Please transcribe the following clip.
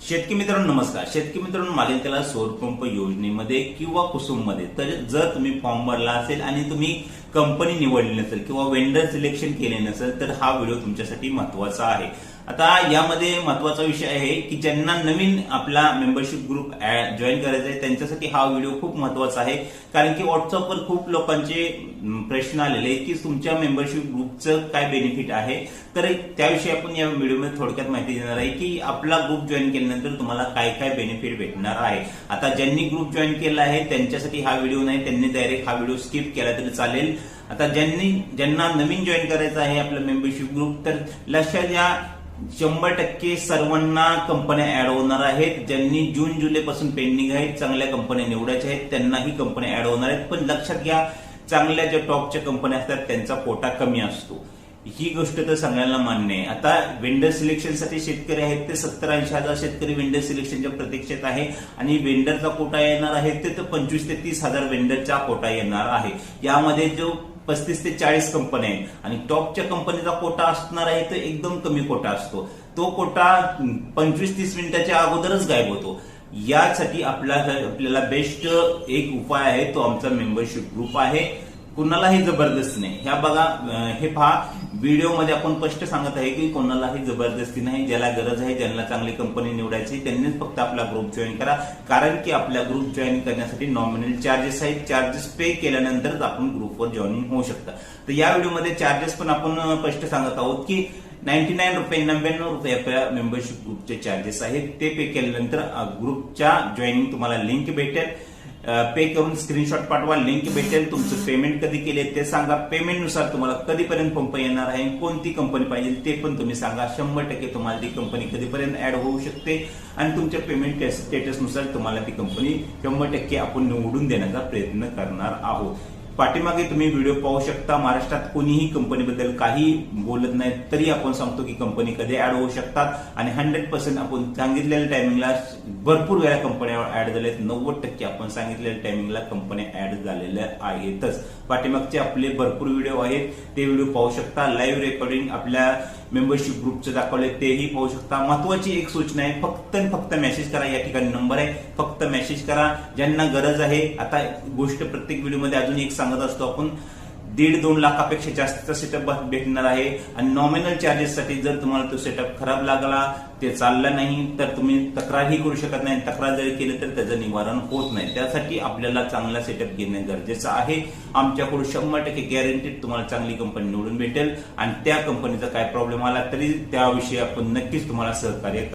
शेतकरी मित्रांनो नमस्कार. शेतकरी मित्रांनो मालिकेला सौरपंप सौर पंप योजनेमध्ये किंवा कुसुममध्ये. तर जर तुम्ही फॉर्म भरला असेल आणि तुम्ही कंपनी निवडली नसेल किंवा वेंडर सिलेक्शन केले नसेल तर हा व्हिडिओ तुमच्यासाठी महत्त्वाचा आहे. आता यामध्ये महत्त्वाचा विषय आहे की ज्यांना नवीन आपला मेंबरशिप ग्रुप जॉईन करायचा आहे त्यांच्यासाठी हा व्हिडिओ खूप महत्त्वाचा आहे. कारण की व्हॉट्सअपवर खूप लोकांचे प्रश्न आलेले की तुमच्या मेंबरशिप ग्रुपचं काय बेनिफिट आहे? तर त्याविषयी आपण या व्हिडिओमध्ये थोडक्यात माहिती देणार आहे की आपला ग्रुप जॉईन केल्यानंतर तुम्हाला काय काय बेनिफिट भेटणार आहे. आता ज्यांनी ग्रुप जॉईन केला आहे त्यांच्यासाठी हा व्हिडिओ नाही त्यांनी डायरेक्ट हा व्हिडिओ स्किप केला तरी चालेल. आता ज्यांनी ज्यांना नवीन जॉईन करायचं आहे आपलं मेंबरशिप ग्रुप तर लक्षात घ्या शंभर टक्के सर्वांना कंपन्या ऍड होणार आहेत. ज्यांनी जून जुलै पासून पेंडिंग आहेत चांगल्या कंपन्या निवडायच्या आहेत त्यांनाही कंपन्या ऍड होणार आहेत. पण लक्षात घ्या चांगल्या ज्या टॉपच्या कंपन्या असतात त्यांचा कोटा कमी असतो. ही गोष्ट तर सगळ्यांना मान्य आहे. आता वेंडर सिलेक्शनसाठी शेतकरी आहेत ते सत्तर ऐंशी हजार शेतकरी वेंडर सिलेक्शनच्या प्रतीक्षेत आहे. आणि वेंडरचा कोटा येणार आहे ते तर पंचवीस ते तीस हजार वेंडरचा कोटा येणार आहे. यामध्ये जो पस्तीस ते चाळीस कंपन्या आहेत. आणि टॉपच्या कंपनीचा कोटा असणार आहे तर एकदम कमी कोटा असतो. तो कोटा पंचवीस तीस मिनिटाच्या अगोदरच गायब होतो. यासाठी आपला आपल्याला बेस्ट एक उपाय आहे तो आमचा मेंबरशिप ग्रुप आहे. कुणालाही जबरदस्ती नाही. ह्या बघा हे पहा व्हिडिओमध्ये आपण स्पष्ट सांगत आहे की कोणालाही जबरदस्ती नाही ज्याला गरज आहे ज्यांना चांगली कंपनी निवडायची त्यांनीच फक्त आपला ग्रुप जॉईन करा. कारण की आपला ग्रुप जॉईन करण्यासाठी नॉमिनल चार्जेस आहेत. चार्जेस पे केल्यानंतरच आपण ग्रुपवर जॉईनिंग होऊ शकता. तर या व्हिडिओमध्ये चार्जेस पण आपण स्पष्ट सांगत आहोत की नाईन्टी नाईन रुपये नव्याण्णव रुपये आपल्या मेंबरशिप ग्रुपचे चार्जेस आहेत. ते पे केल्यानंतर ग्रुपच्या जॉईनिंग तुम्हाला लिंक भेटेल. पे करून स्क्रीनशॉट पाठवा लिंक भेटेल तुमचं पेमेंट कधी केले ते सांगा. पेमेंटनुसार तुम्हाला कधीपर्यंत पंप येणार आहे कोणती कंपनी पाहिजे ते पण तुम्ही सांगा. शंभर टक्के तुम्हाला ती कंपनी कधीपर्यंत ऍड होऊ शकते. आणि तुमच्या पेमेंट स्टेटसनुसार तुम्हाला ती कंपनी शंभर टक्के आपण निवडून देण्याचा प्रयत्न करणार आहोत. पाठीमागे तुम्ही व्हिडिओ पाहू शकता. महाराष्ट्रात कोणीही कंपनीबद्दल काही बोलत नाही तरी आपण सांगतो की कंपनी कधी ऍड होऊ शकतात. आणि हंड्रेड पर्सेंट आपण सांगितलेल्या टायमिंगला भरपूर वेळा कंपन्या ऍड झाल्या आहेत नव्वद टक्के आपण सांगितलेल्या टायमिंगला कंपन्या ऍड झालेल्या आहेतच. पाठीमागचे आपले भरपूर व्हिडिओ आहेत. ते व्हिडिओ पाहू शकता. लाईव्ह रेकॉर्डिंग आपल्या मेंबरशिप ग्रुपचे दाखवले तेही पाहू शकता. महत्वाची एक सूचना आहे फक्त फक्त मेसेज करा या ठिकाणी नंबर आहे. फक्त मेसेज करा. ज्यांना गरज आहे आता गोष्ट प्रत्येक व्हिडिओमध्ये अजून एक सांगत असतो आपण. दीड दोन लाखापेक्षा जास्तचा सेटअप भेटणार आहे. आणि नॉमिनल चार्जेससाठी जर तुम्हाला तो सेटअप खराब लागला ते चालला नाही तर तुम्ही तक्रारही करू शकत नाही. तक्रार जरी केली तर त्याचं निवारण होत नाही. त्यासाठी आपल्याला चांगला सेटअप घेणे गरजेचं आहे. आमच्याकडून शंभर टक्के गॅरंटीड तुम्हाला चांगली कंपनी निवडून भेटेल. आणि त्या कंपनीचा काय प्रॉब्लेम आला तरी त्याविषयी आपण नक्कीच तुम्हाला सहकार्य